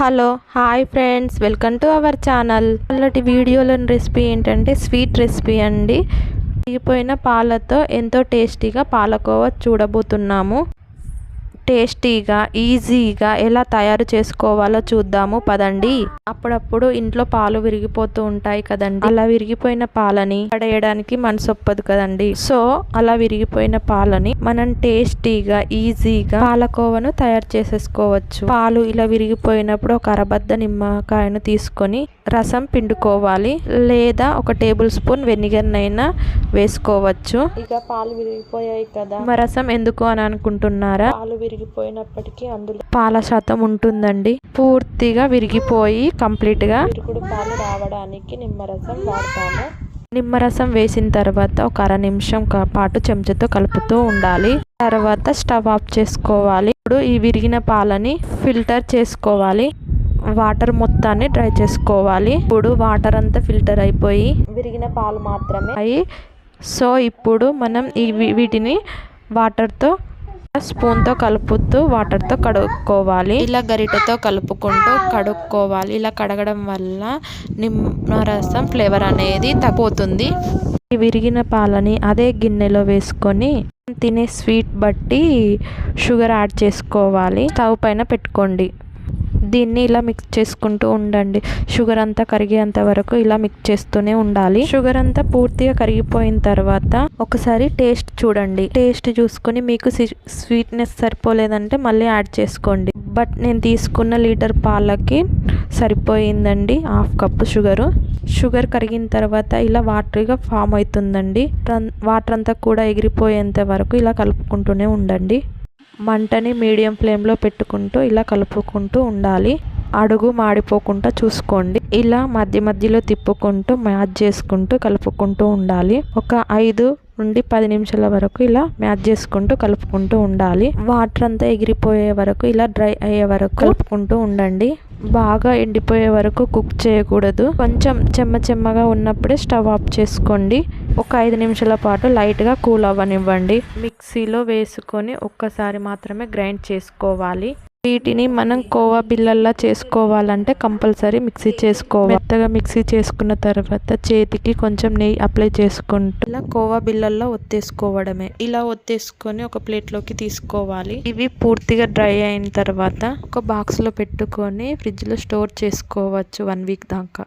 Hello hi friends. Welcome to our channel. అలాంటి వీడియోలోని recipe ఏంటంటే స్వీట్ రెసిపీ అండి. విరిగిపోయిన పాలతో ఎంతో టేస్టీగా పాలకోవా చూడబోతున్నాము. టేస్టీగా ఈజీగా ఎలా తయారు చేసుకోవాలో చూద్దాము. పదండి. అప్పుడప్పుడు ఇంట్లో పాలు విరిగిపోతూ ఉంటాయి కదండి. అలా విరిగిపోయిన పాలని పడేయడానికి మనసు ఒప్పదు కదండి. సో అలా విరిగిపోయిన పాలని మనం టేస్టీగా ఈజీగా పాలకోవను తయారు చేసేసుకోవచ్చు. పాలు ఇలా విరిగిపోయినప్పుడు ఒక అరబద్ద నిమ్మకాయను తీసుకొని రసం పిండుకోవాలి లేదా ఒక టేబుల్ స్పూన్ వెనిగర్నైనా వేసుకోవచ్చు. ఇక పాలు విరిగిపోయాయి కదా. రసం ఎందుకు అని అనుకుంటున్నారా? పాలు విరిగిపోయినప్పటికీ అందులో పాల శాతం ఉంటుందండి. పూర్తిగా విరిగిపోయి కంప్లీట్గా విరుగుడు పాలు రావడానికి నిమ్మరసం వాడతాము. నిమ్మరసం వేసిన తర్వాత ఒక అర నిమిషం పాటు చెంచాతో కలుపుతూ ఉండాలి. తర్వాత స్టవ్ ఆఫ్ చేసుకోవాలి. ఇప్పుడు ఈ విరిగిన పాలని ఫిల్టర్ చేసుకోవాలి. వాటర్ మొత్తాన్ని డ్రై చేసుకోవాలి. ఇప్పుడు వాటర్ అంతా ఫిల్టర్ అయిపోయి విరిగిన పాలు మాత్రమే అయి సో ఇప్పుడు మనం ఈ వీటిని వాటర్తో స్పూన్తో కలుపుతూ వాటర్తో కడుక్కోవాలి. ఇలా గరిటతో కలుపుకుంటూ కడుక్కోవాలి. ఇలా కడగడం వల్ల నిమ్మ రసం ఫ్లేవర్ అనేది తగ్గిపోతుంది. ఈ విరిగిన పాలని అదే గిన్నెలో వేసుకొని తినే స్వీట్ బట్టి షుగర్ యాడ్ చేసుకోవాలి. స్టవ్ పైన పెట్టుకోండి. దీన్ని ఇలా మిక్స్ చేసుకుంటూ ఉండండి. షుగర్ అంతా కరిగేంత వరకు ఇలా మిక్స్ చేస్తూనే ఉండాలి. షుగర్ అంతా పూర్తిగా కరిగిపోయిన తర్వాత ఒకసారి టేస్ట్ చూడండి. టేస్ట్ చూసుకొని మీకు స్వీట్నెస్ సరిపోలేదంటే మళ్ళీ యాడ్ చేసుకోండి. బట్ నేను తీసుకున్న లీటర్ పాలకి సరిపోయిందండి. హాఫ్ కప్ షుగరు షుగర్ కరిగిన తర్వాత ఇలా వాటర్గా ఫామ్ అవుతుందండి. వాటర్ అంతా కూడా ఎగిరిపోయేంత వరకు ఇలా కలుపుకుంటూనే ఉండండి. మంటని మీడియం ఫ్లేమ్లో పెట్టుకుంటూ ఇలా కలుపుకుంటూ ఉండాలి. అడుగు మాడిపోకుండా చూసుకోండి. ఇలా మధ్య మధ్యలో తిప్పుకుంటూ మ్యాచ్ చేసుకుంటూ కలుపుకుంటూ ఉండాలి. ఒక ఐదు నుండి పది నిమిషాల వరకు ఇలా మ్యాచ్ చేసుకుంటూ కలుపుకుంటూ ఉండాలి. వాటర్ అంతా ఎగిరిపోయే వరకు ఇలా డ్రై అయ్యే వరకు కలుపుకుంటూ ఉండండి. బాగా ఎండిపోయే వరకు కుక్ చేయకూడదు. కొంచెం చెమ్మ చెమ్మగా ఉన్నప్పుడే స్టవ్ ఆఫ్ చేసుకోండి. ఒక ఐదు నిమిషాల పాటు లైట్గా కూల్ అవ్వనివ్వండి. మిక్సీలో వేసుకొని ఒక్కసారి మాత్రమే గ్రైండ్ చేసుకోవాలి. వీటిని మనం కోవా బిల్లల్లా చేసుకోవాలంటే కంపల్సరీ మిక్సీ చేసుకోవాలి. మెత్తగా మిక్సీ చేసుకున్న తర్వాత చేతికి కొంచెం నెయ్యి అప్లై చేసుకుంటూ ఇలా కోవా బిల్లల్లో ఒత్తేసుకోవడమే. ఇలా ఒత్తేసుకొని ఒక ప్లేట్లోకి తీసుకోవాలి. ఇవి పూర్తిగా డ్రై అయిన తర్వాత ఒక బాక్స్లో పెట్టుకొని ఫ్రిడ్జ్లో స్టోర్ చేసుకోవచ్చు వన్ వీక్ దాకా.